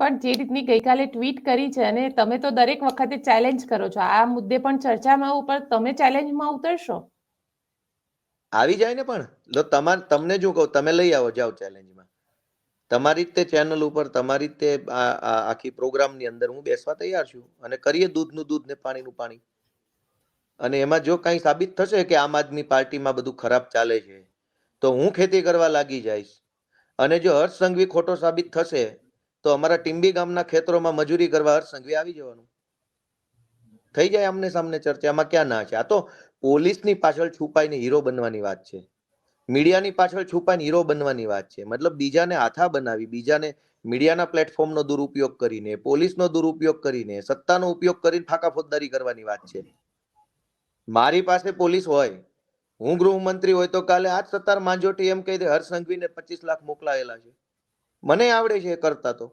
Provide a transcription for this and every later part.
પણ જે રીતની ગઈકાલે ટ્વીટ કરી છે અને તમે તો દરેક વખતે ચેલેન્જ કરો છો. આ મુદ્દે પણ ચર્ચામાં ઉપર તમે ચેલેન્જમાં ઉતરશો? આવી જાય ને પણ. લો, તમાર, તમને જો કહું, તમે લઈ આવો, જાઓ ચેલેન્જમાં તમારી જ ચેનલ ઉપર, તમારી જ તે આખી પ્રોગ્રામની અંદર હું બેસવા તૈયાર છું. અને કરીએ દૂધનું દૂધ ને પાણીનું પાણી. અને એમાં જો કાંઈ સાબિત થશે કે આમ આદમી પાર્ટીમાં બધું ખરાબ ચાલે છે, તો હું ખેતી કરવા લાગી જઈશ. અને જો હર્ષ સંઘવી ખોટો સાબિત થશે તો અમારા ટીંબી ગામના ખેતરોમાં મજૂરી કરવા હરસંઘવી આવી જવાનું. થઈ જાય આમને સામને ચર્ચા એમાં ક્યાં ના છે? આ તો પોલીસની પાછળ છુપાઈને હીરો બનવાની વાત છે. મીડિયાની પાછળ છુપાઈને હીરો બનવાની વાત છે. મતલબ બીજાને હાથા બનાવી, બીજાને મીડિયાના પ્લેટફોર્મનો દુરુપયોગ કરીને, પોલીસનો દુરુપયોગ કરીને, સત્તાનો ઉપયોગ કરીને ફાકા ફોજદારી કરવાની વાત છે. મારી પાસે પોલીસ હોય, હું ગૃહમંત્રી હોય તો કાલે આજ સત્તાર માંજોટી એમ કહી દે હર્ષ સંઘવીને પચીસ લાખ મોકલાયેલા છે. મને આવડે છે કરતા તો.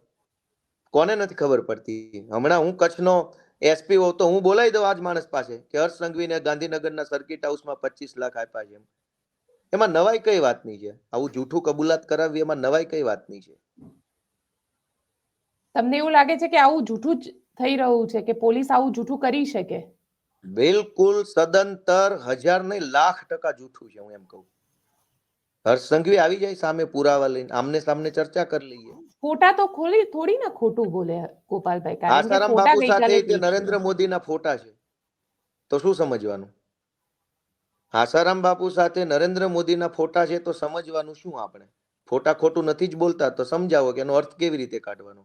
કોને નથી ખબર પડતી. હમણાં હું કચ્છનો એસપી હોઉં તો હું બોલાવી દઉં આજ માણસ પાસે કે હર્ષ સંઘવીને ગાંધીનગરના સર્કિટ હાઉસમાં પચીસ લાખ આપ્યા છે એમાં નવાઈ કઈ વાતની છે? આવું જૂઠું કબૂલાત કરાવવી એમાં નવાઈ કઈ વાતની છે? તમને એવું લાગે છે કે આવું જૂઠું જ થઈ રહ્યું છે કે પોલીસ આવું જૂઠું કરી શકે? બિલકુલ સદંતર હજાર નહીં લાખ ટકા જૂઠું છે હું એમ કહું. હર્ષ સંઘવી આવી જાય સામે પુરાવા લઈને આમને સામને ચર્ચા કરી લઈએ. ફોટા તો ખોલી થોડી ના ખોટું બોલે ગોપાલભાઈ આસારામ ફોટા બાપુ સાથે નરેન્દ્ર. મોદીના ફોટા છે તો શું સમજવાનું? આસારામ બાપુ સાથે નરેન્દ્ર મોદીના ફોટા છે તો સમજવાનું શું આપણે? ફોટા ખોટું નથી જ બોલતા તો સમજાવો કે એનો અર્થ કેવી રીતે કાઢવાનો?